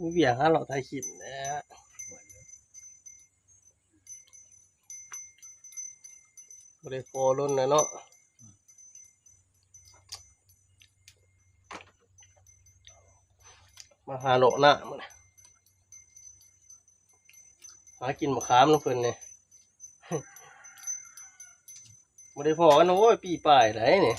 มีเบียร์ห้าเราไทยขินนะฮะบริโภครุ่นนะเนาะมาหาโลน้ามันหากินมะขามน้ำเพิ่นเนี่ยบริโภคกันโอ้ยปีป่ายไหนเนี่ย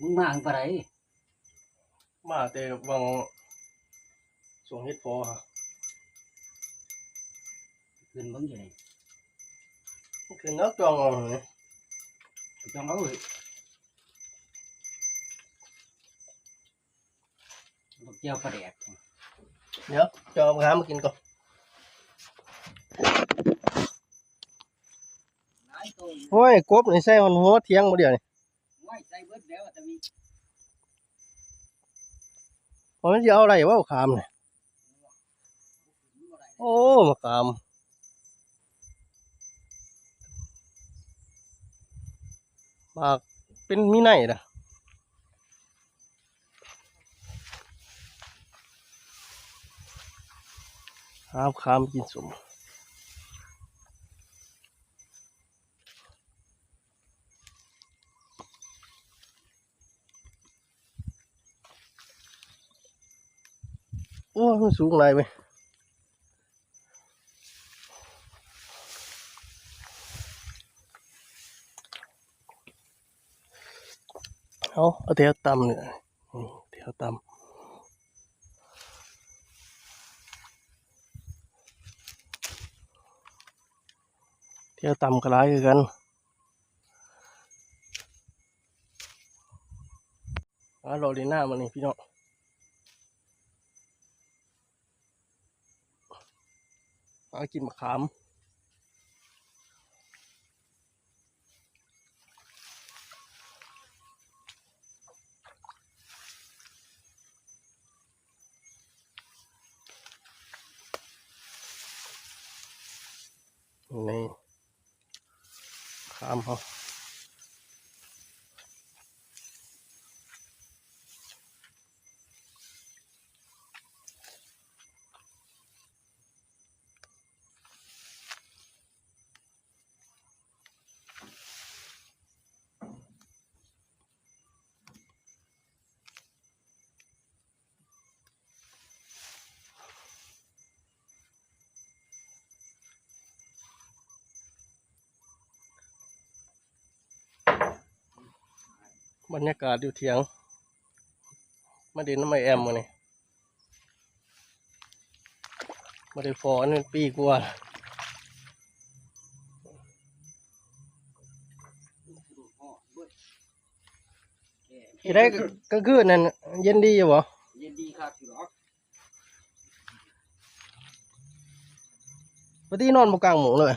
มตัวนี้มากมันใหญ่ดีนี่หมาเนาะมีแต่ล่างบ่ฮะโก๊กน่ะไปว่าเป็นเมื่อก่อนนี่มันมีแต่นะมึงมาไปไหนมาแต่วังส่งเฮ็ดพอฮะขึ้นบังอยู่ไหนมันคือนักจองเอาเนี่ยจังเอาเลยบอกเจียวปลาแดกเดี๋ยวจองบะขามมากินก่อนหลายตัวโอ้ยกบนี่ใส่มันหัวเทียงมาเดียวนี่ ไว้ใส่เบิดแล้วแต่มีเพราะมันจะเอาอะไรวะบะขามเนี่ยโอ้มะขามมากเป็นมีไหนนะหามขามกินสม อ้มันสูงไรไหมเอาเอาแถวต่ำเนี่ยนี่แถวต่ำแถวต่ำก็ร้ายกันอาโรลิน่ามันนี่พี่น้อง มากินมะขามนี่ขามเขา บรรยากาศอยู่เถียง มาเดินน้ำไมแอมมาเนี่ยมาได้ฟอนเป็นปีกว่าที่ได้กลางคืนนั่นเย็นดีอยู่บ่เย็นดีครับอยู่หรอกปกตินอนบกลางหมุงเลย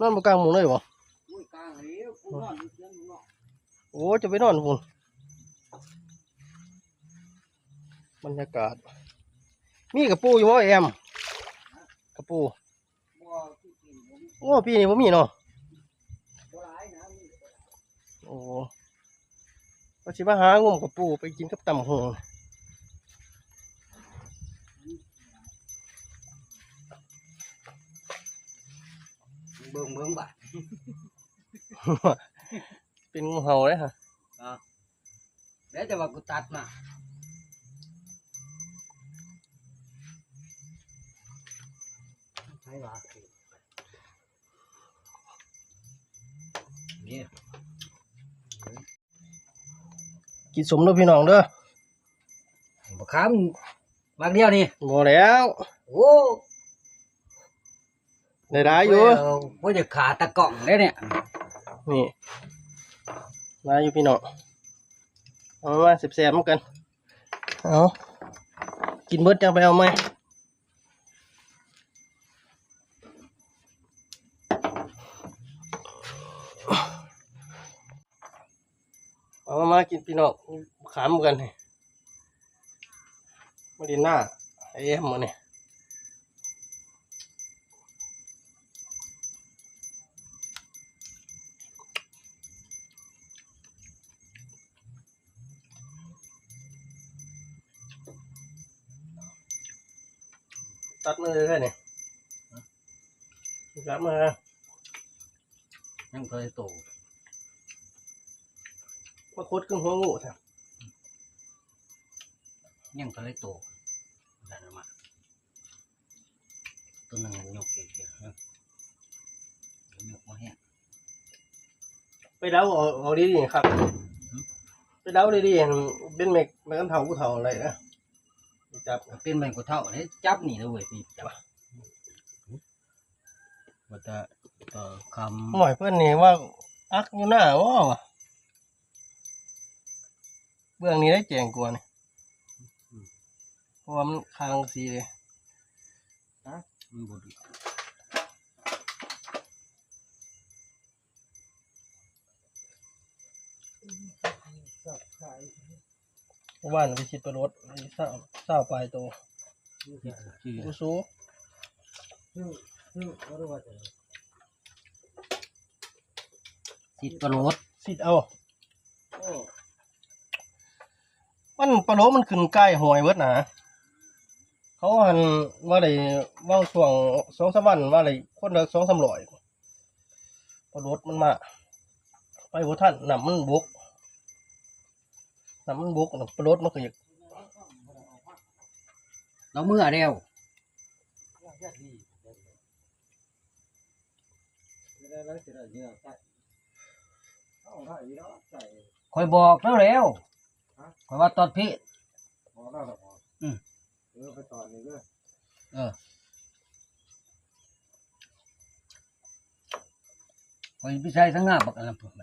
นอนบกลางหมุงเลยบ่อุ้ยกลางแล้วกูนอนอยู่เตียงอยู่เนาะ โอ้จะไปนอนพุ่นบรรยากาศ มีกระปูอยู่บ่แอมกระปูโอ้ปีนี้บ่มีเนาะบ่หลายนะมีโอ้ก็สิมาหางมกับปูไปกินกับตำหงเบิ่งเบิ่งบ่า เลยฮะแล้วแต่ว่ากูตัดมาใช่ว่าเนี่ยกินสมเด้อพี่น้องเด้อบักขามมากเดียวนี่บ่แล้วโอ้ได้ได้อยู่ ว่าจะขาตะกล่องได้เนี่ยนี่ มาอยู่พี่น้องเอามาเสียบๆมากันเอากินเบิดจังไปเอาไหมเอามากินพี่น้องขามกันนี่มาดินหน้าไอ้เอ็มมาเนี่ย ตัดมือเลยเนี่ยตัดมือยังเคยโตมาคดขึ้นหัวงูแท้ยังเคยโตได้แล้วมาตัวนึงยกเองๆนะยกมาแห้งไปเดาเอาเอาดีๆครับ ไปเดาดีๆเป็นเมกแม่กันเท่ากูเท่าอะไรนะ จับเป็นแมงกุเท่าเนี่ยจับนี่เลยเว้ยพี่จับว่าจะต่อคหมอยเพื่อนนี่ว่าอักอยู่หน้าว่าวะเบื้องนี้ได้แจงกว่านี่เพราะว่ามันคางสีเลยำมันบด เมื่อวานไปชิดประรถไอ้เศร้าเศร้าปลายตัวชื่อกูสู้ติดประโลดสิเอา มันประรถมันขึ้นใกล้หอยเวิร์ดนะเขาหันว่าได้ว่างช่วงสองสามวันว่าได้คนละสองสามร้อยประรถมันมา ไปหัวท่านนำมันบุก นำมันบุกน่ะปรถมันก็อยากเราเมื่อเร็วคอยบอกแล้วเร็วคอยว่าตอนพี่เออคอยพี่ชายทั้งหาบักอะไรพวก